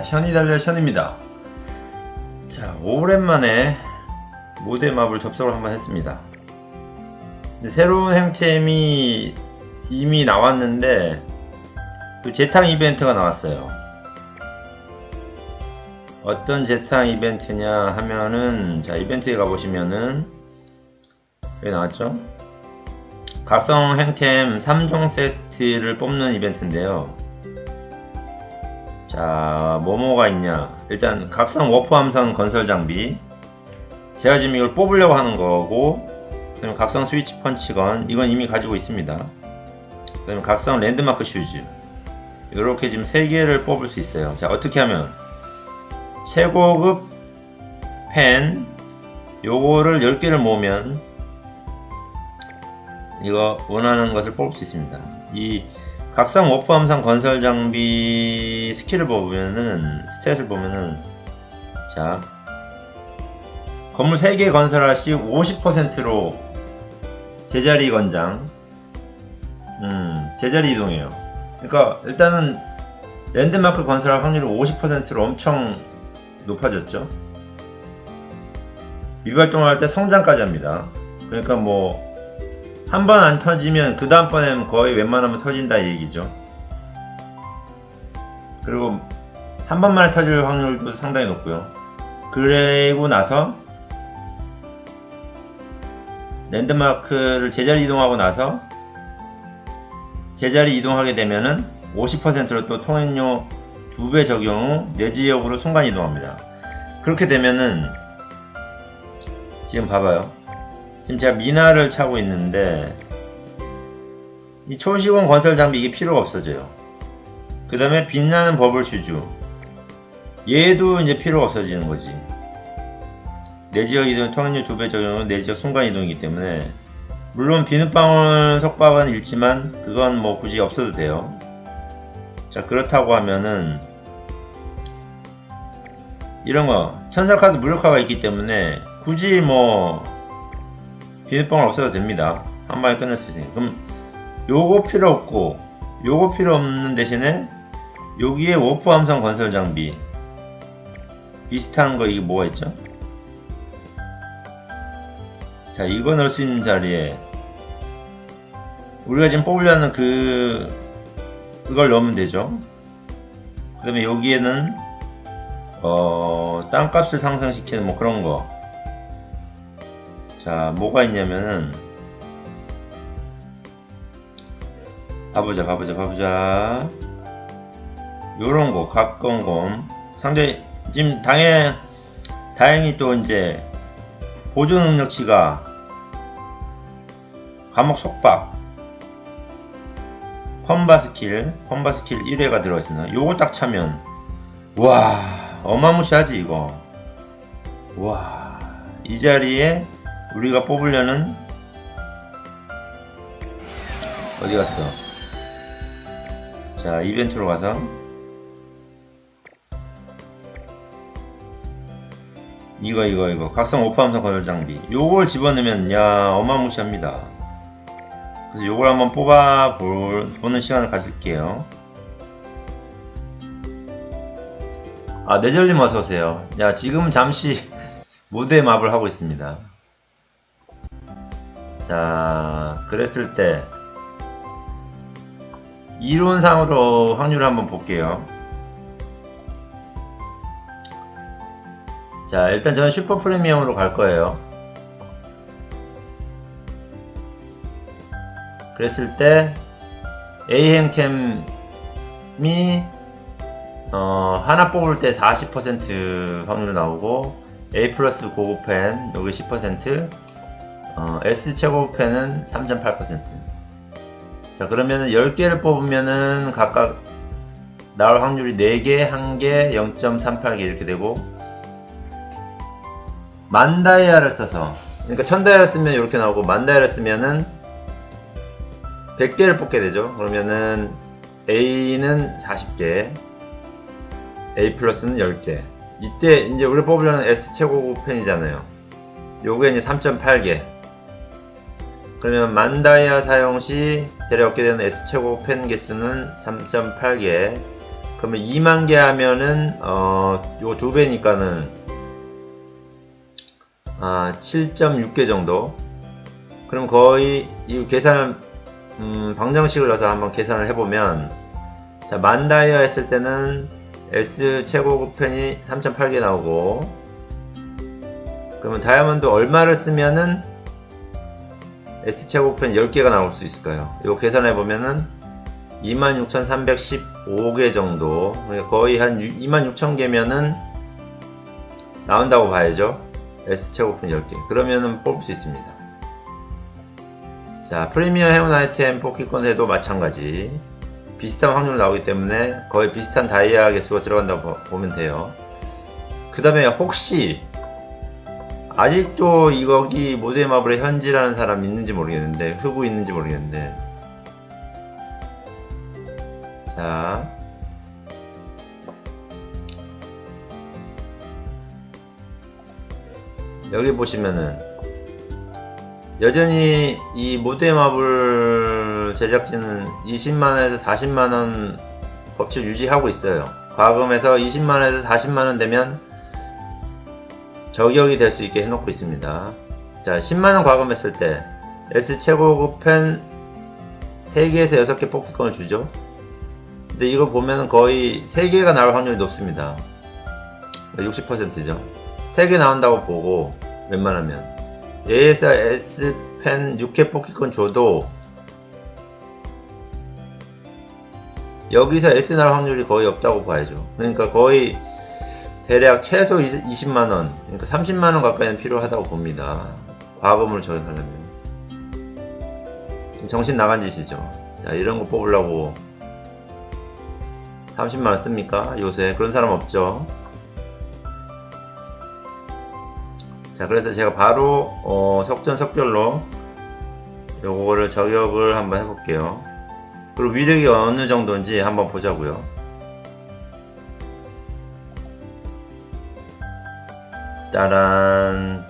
자, 션이 달려 션입니다. 자, 오랜만에 모대 맵을 접속을 한번 했습니다. 새로운 행템이 이미 나왔는데 그 재탕 이벤트가 나왔어요. 어떤 재탕 이벤트냐 하면은 자 이벤트에 가보시면은 여기 나왔죠? 각성 행템 3종 세트를 뽑는 이벤트인데요. 자, 뭐뭐가 있냐? 일단 각성 워프 함선 건설 장비. 제가 지금 이걸 뽑으려고 하는 거고, 그다음에 각성 스위치 펀치건 이건 이미 가지고 있습니다. 그다음에 각성 랜드마크 슈즈. 이렇게 지금 세 개를 뽑을 수 있어요. 자, 어떻게 하면 최고급 펜 요거를 10개를 모으면 이거 원하는 것을 뽑을 수 있습니다. 이 각성 워프 함상 건설 장비 스킬을 보면은 스탯을 보면은 자 건물 3개 건설할 시 50%로 제자리 건장 음 제자리 이동해요. 그러니까 일단은 랜드마크 건설할 확률이 50%로 엄청 높아졌죠. 미발동할 때 성장까지 합니다. 그러니까 뭐 한 번 안 터지면 그 다음번에는 거의 웬만하면 터진다 이 얘기죠. 그리고 한 번만에 터질 확률도 상당히 높고요. 그리고 나서 랜드마크를 제자리 이동하고 나서 제자리 이동하게 되면은 50%로 또 통행료 2배 적용 후 내 지역으로 순간 이동합니다. 그렇게 되면은 지금 봐봐요. 지금 제가 미나를 차고 있는데 이 초시공 건설 장비 이게 필요가 없어져요. 그 다음에 빛나는 버블 슈즈 얘도 이제 필요가 없어지는 거지. 내 지역 이동 통행료 2배 적용은 내 지역 순간 이동이기 때문에 물론 비눗방울 속박은 잃지만 그건 뭐 굳이 없어도 돼요. 자 그렇다고 하면은 이런 거 천사 카드 무력화가 있기 때문에 굳이 뭐 비눗방울 없어도 됩니다. 한 방에 끝낼 수 있으니까. 그럼 요거 필요 없고 요거 필요 없는 대신에 여기에 워프 함성 건설 장비 비슷한 거 이게 뭐가 있죠? 자 이거 넣을 수 있는 자리에 우리가 지금 뽑으려는 그 그걸 넣으면 되죠. 그 다음에 여기에는 어 땅값을 상승시키는 뭐 그런 거. 자 뭐가 있냐면은 가보자 가보자 가보자. 요런 거 각건검 상대 지금 당해 다행히 또 이제 보조 능력치가 감옥 속박 펌바 스킬 펌바 스킬 1회가 들어있습니다. 요거 딱 차면 와 어마무시하지 이거. 와 이 자리에 우리가 뽑으려는 어디 갔어? 자 이벤트로 가서. 이거 이거 이거. 각성 오프함성 건설 장비. 요걸 집어넣으면 야 어마무시합니다. 그래서 요걸 한번 뽑아 볼, 보는 시간을 가질게요. 아 네절님 어서오세요. 야 지금 잠시 모대 맵을 하고 있습니다 자 그랬을 때 이론상으로 확률을 한번 볼게요. 자 일단 저는 슈퍼 프리미엄으로 갈 거예요. 그랬을 때 A햄템이 어, 하나 뽑을 때 40% 확률 나오고 A 플러스 고급펜 여기 10% 어, S 최고급펜은 3.8%자 그러면은 10개를 뽑으면은 각각 나올 확률이 4개, 1개, 0.38개 이렇게 되고 만 다이아를 써서 그러니까 천 다이아를 쓰면 이렇게 나오고 만 다이아를 쓰면은 100개를 뽑게 되죠. 그러면은 A는 40개, A 플러스는 10개. 이때 이제 우리 뽑으려는 S 최고급 펜이잖아요. 요게 이제 3.8개. 그러면 만 다이아 사용 시 대략 얻게 되는 S 최고급 펜 개수는 3.8개. 그러면 2만 개 하면은 어, 요 두 배니까는 아, 7.6개 정도. 그럼 거의 이 계산을 음, 방정식을 넣어서 한번 계산을 해보면 자, 만 다이아 했을 때는 S 최고급 펜이 3.8개 나오고 그러면 다이아몬드 얼마를 쓰면은 S 최고급 펜 10개가 나올 수 있을까요? 이거 계산해 보면은 26,315개 정도. 그러니까 거의 한 26,000개면은 나온다고 봐야죠. S 최고품 10개. 그러면은 뽑을 수 있습니다. 자 프리미어 해운 아이템 뽑기 건에도 마찬가지. 비슷한 확률 나오기 때문에 거의 비슷한 다이아 개수가 들어간다고 보- 보면 돼요. 그 다음에 혹시 아직도 이거기 모드의 마블에 현질하는 사람 있는지 모르겠는데 흑우 있는지 모르겠는데. 자. 여기 보시면은 여전히 이 모드의 마블 제작진은 20만원에서 40만원 법칙 유지하고 있어요. 과금에서 20만원에서 40만원 되면 저격이 될 수 있게 해놓고 있습니다. 자 10만원 과금했을 때 S 최고급 펜 3개에서 6개 뽑기권을 주죠. 근데 이거 보면 거의 3개가 나올 확률이 높습니다. 60%죠. 3개 나온다고 보고 웬만하면 얘에서 S펜 6회 뽑기권 줘도 여기서 S 나올 확률이 거의 없다고 봐야죠. 그러니까 거의 대략 최소 20만 원 그러니까 30만 원 가까이는 필요하다고 봅니다. 과금을 저격하려면. 정신 나간 짓이죠. 자, 이런 거 뽑으려고 30만 원 씁니까? 요새? 그런 사람 없죠? 자 그래서 제가 바로 어, 속전속결로 요거를 저격을 한번 해볼게요. 그리고 위력이 어느 정도인지 한번 보자고요 짜란.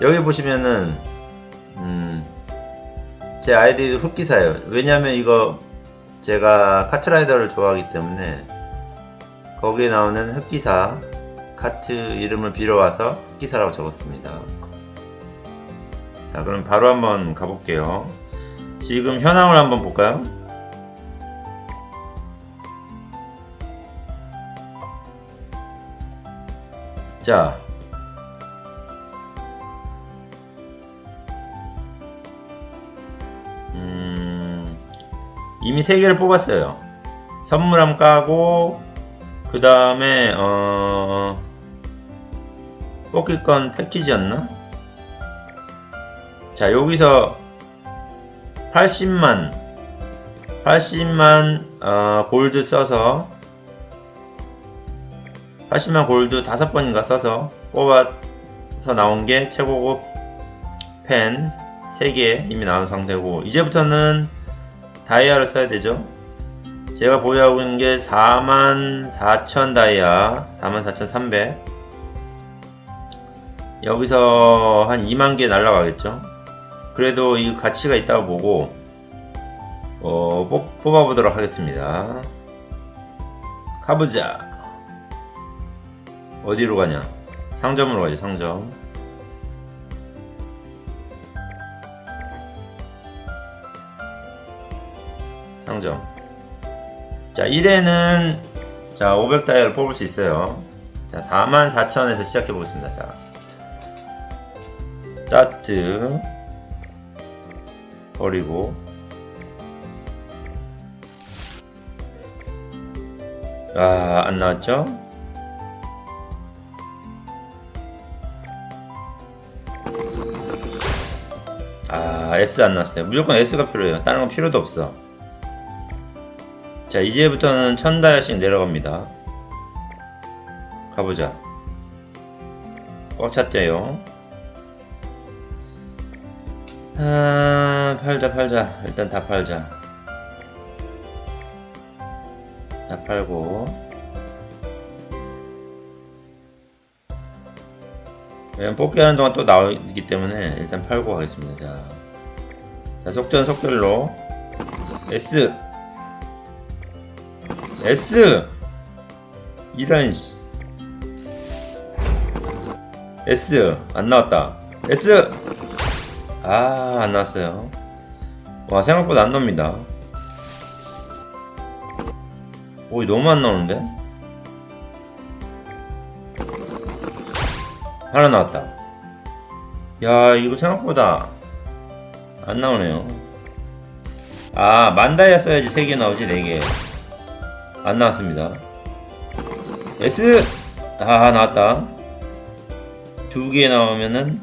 여기 보시면은 음, 제 아이디도 흑기사예요. 왜냐면 이거 제가 카트라이더를 좋아하기 때문에 거기에 나오는 흑기사 카트 이름을 빌어와서 흑기사라고 적었습니다. 자 그럼 바로 한번 가볼게요. 지금 현황을 한번 볼까요? 자 이미 3개를 뽑았어요 선물함 까고 그 다음에 어 뽑기권 패키지였나? 자 여기서 80만 80만 어, 골드 써서 80만 골드 5번인가 써서 뽑아서 나온 게 최고급 펜 3개 이미 나온 상태고 이제부터는 다이아를 써야 되죠? 제가 보유하고 있는 게 44,000 다이아 44,300 여기서 한 2만 개 날라가겠죠? 그래도 이 가치가 있다고 보고 어, 뽑, 뽑아보도록 하겠습니다. 가보자. 어디로 가냐? 상점으로 가지 상점 상점. 자 1회는 자 500다이아를 뽑을 수 있어요. 자 44,000에서 시작해 보겠습니다. 자 스타트. 버리고. 아 안나왔죠? 아 S 안 나왔어요. 무조건 S가 필요해요. 다른 건 필요도 없어 자 이제부터는 천 다이아씩 내려갑니다. 가보자. 꽉 찼대요. 아 팔자 팔자. 일단 다 팔자. 다 팔고. 왜냐면 뽑기 하는 동안 또 나오기 때문에 일단 팔고 가겠습니다. 자, 자 속전속결로. S S. 이런 씨. S. 안 나왔다. S. 아 안 나왔어요. 와 생각보다 안 나옵니다. 오 너무 안 나오는데? 하나 나왔다. 야 이거 생각보다 안 나오네요. 아 만다이아 써야지 3개 나오지 4개 안 나왔습니다. S! 아 나왔다. 두 개 나오면은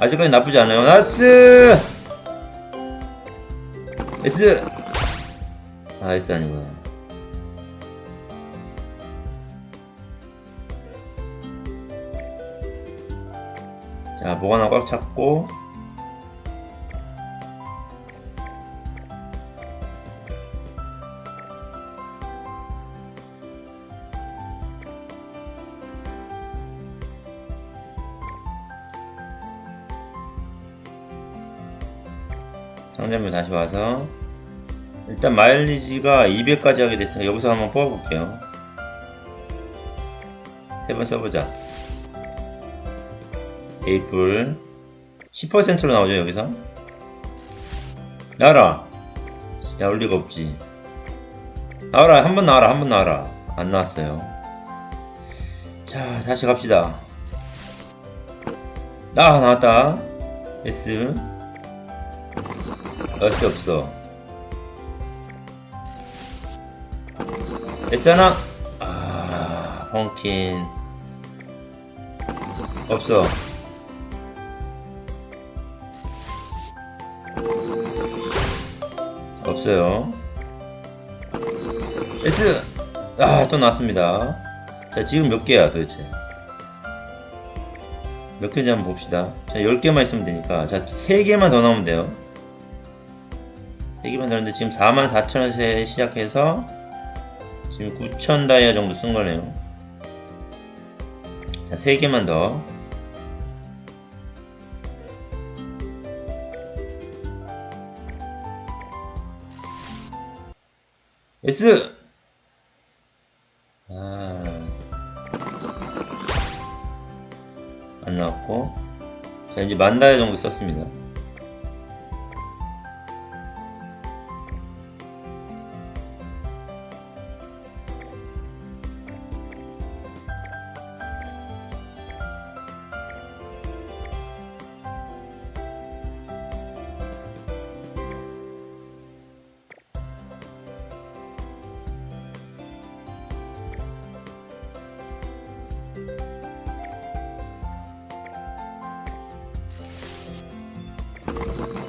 아직까지 나쁘지 않아요. 나스! S! 아 S 아니구나. 자뭐 하나 꽉 잡고 상점에 다시 와서 일단 마일리지가 200까지 하게 됐으니까 여기서 한번 뽑아볼게요. 세 번 써보자. 에이플 10%로 나오죠 여기서? 나와라. 나올 리가 없지. 나와라 한 번 나와라 한 번 나와라. 안 나왔어요. 자 다시 갑시다. 나 나왔다. S S 없어. 하나 아? 펑킨. 없어. 없어요. S 아 또 나왔습니다. 자 지금 몇 개야 도대체? 몇 개인지 한번 봅시다. 자 10개만 있으면 되니까. 자 3개만 더 나오면 돼요 3개만 더 나오는데 지금 44,000원에 시작해서 지금 9,000 다이아 정도 쓴 거네요. 자 3개만 더. S! 아. 안 나왔고. 자 이제 만 다이 정도 썼습니다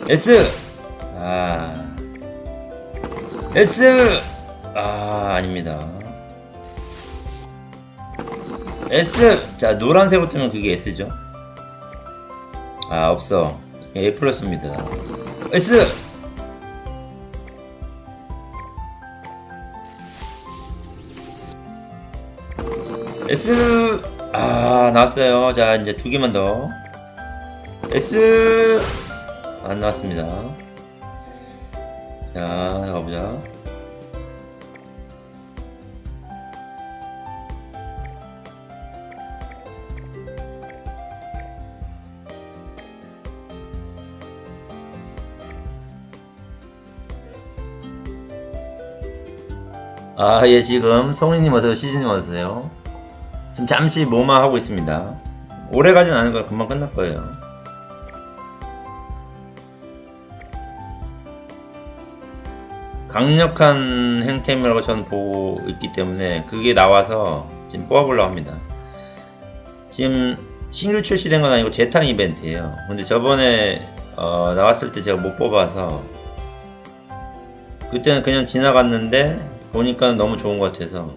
S. 아. S. 아 아닙니다. S. 자 노란색으로 뜨면 그게 S죠. 아 없어. A 플러스입니다. S. S. 아 나왔어요. 자 이제 두 개만 더. S 안 나왔습니다. 자, 가보자. 아, 예, 지금 성우님 어서 시즈님 어서세요. 지금 잠시 뭐만 하고 있습니다. 오래 가진 않을 거예요. 금방 끝날 거예요. 강력한 행템이라고 저는 보고 있기 때문에 그게 나와서 지금 뽑아보려고 합니다. 지금 신규 출시된 건 아니고 재탕 이벤트예요. 근데 저번에 어, 나왔을 때 제가 못 뽑아서 그때는 그냥 지나갔는데 보니까 너무 좋은 것 같아서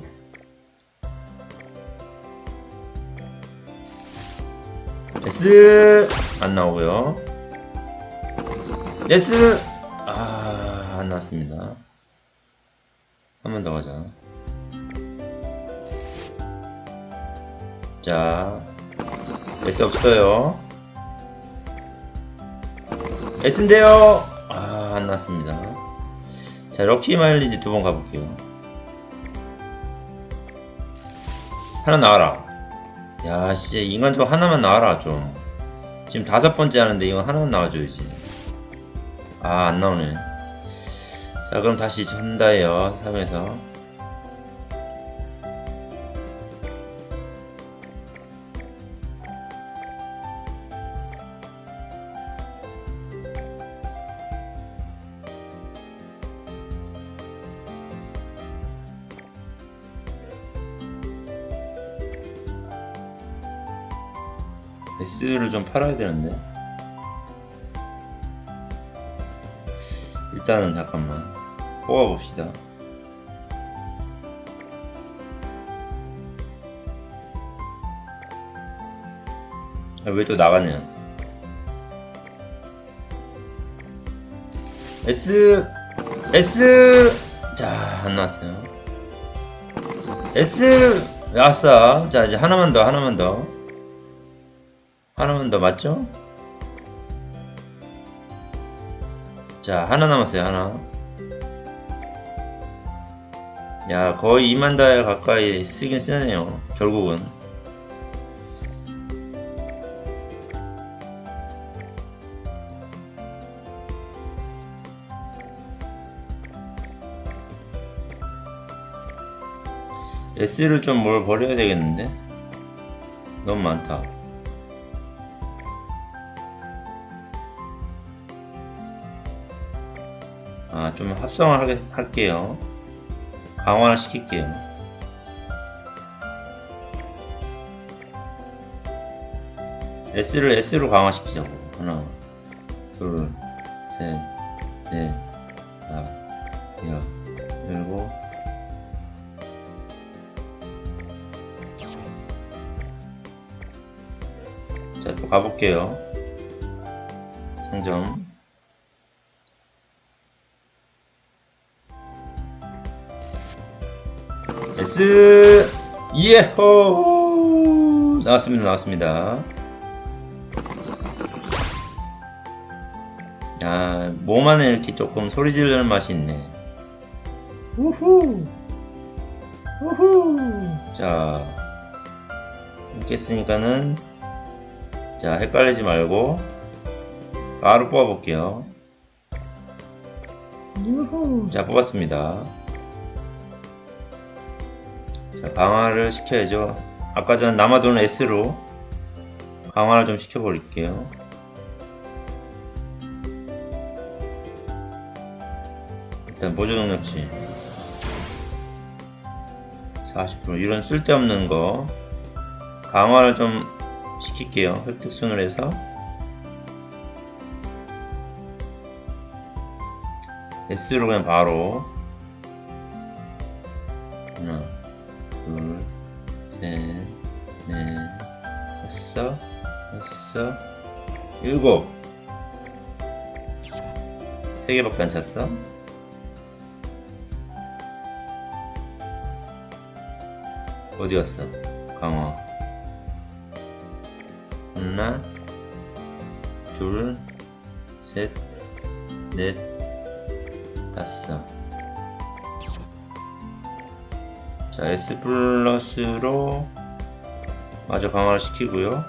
S 안 나오고요. S 아, 안 나왔습니다. 한 번 더 가자. 자, S 없어요. S인데요. 아, 안 나왔습니다. 자, 럭키 마일리지 두 번 가볼게요. 하나 나와라. 야, 씨, 인간적 하나만 나와라, 좀. 지금 다섯 번째 하는데 이거 하나만 나와줘야지. 아, 안 나오네. 자, 그럼 다시 전다해요, 3에서. S를 좀 팔아야 되는데. 일단은 잠깐만 뽑아봅시다. 아, 왜또 나가냐? S S 자 안 나왔어요. S 나왔어. 자 이제 하나만 더 하나만 더. 하나만 더 맞죠? 자 하나 남았어요 하나 야 거의 2만 달 가까이 쓰긴 쓰네요 결국은. S를 좀 뭘 버려야 되겠는데? 너무 많다. 아, 좀 합성을 하게, 할게요. 강화를 시킬게요. S를 S로 강화시키자고. 하나, 둘, 셋, 넷, 다, 여, 일곱. 자, 또 가볼게요. 상점. S 예호! 나왔습니다 나왔습니다. 야몸 안에 이렇게 조금 소리 지르는 맛이 있네. 우후! 우후! 자 이렇게 했으니까는 자 헷갈리지 말고 바로 뽑아 볼게요. 유후! 자 뽑았습니다 자, 강화를 시켜야죠. 아까 전 남아도는 S로 강화를 좀 시켜버릴게요. 일단 보조 능력치 40% 이런 쓸데없는 거 강화를 좀 시킬게요. 획득순을 해서 S로 그냥 바로 넷, 다섯, 여섯, 일곱. 세 개밖에 안 찼어? 어디 갔어? 강화. 하나, 둘, 셋, 넷, 다섯. 자, S 플러스로 마저 강화를 시키고요.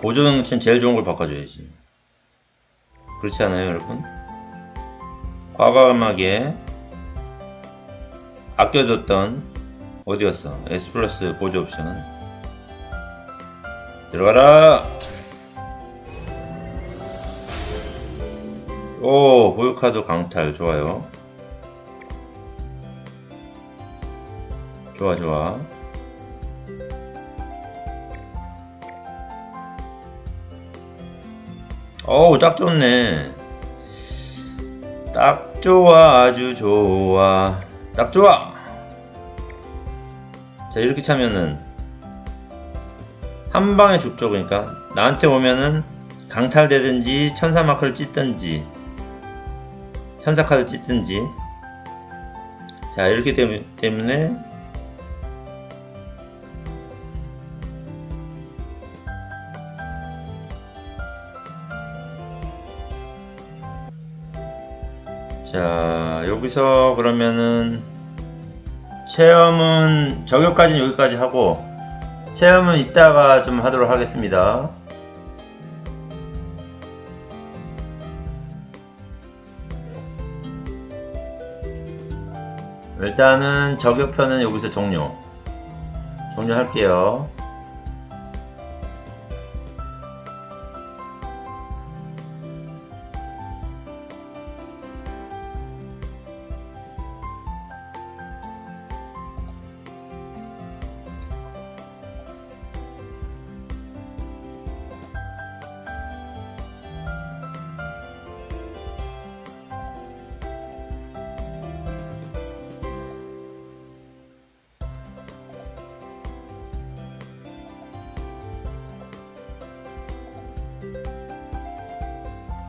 보조 능력치는 제일 좋은 걸 바꿔줘야지. 그렇지 않아요, 여러분? 과감하게 아껴뒀던 어디 갔어? S 플러스 보조 옵션 들어가라. 오, 보유카드 강탈 좋아요. 좋아 좋아. 어우 딱 좋네. 딱 좋아 아주 좋아. 딱 좋아. 자 이렇게 차면은 한 방에 죽죠 그러니까. 나한테 오면은 강탈되든지 천사 마크를 찢든지 천사 카드 찢든지. 자 이렇게 되, 때문에 자 여기서 그러면은 체험은 저격까지는 여기까지 하고 체험은 이따가 좀 하도록 하겠습니다. 일단은 저격편은 여기서 종료. 종료할게요.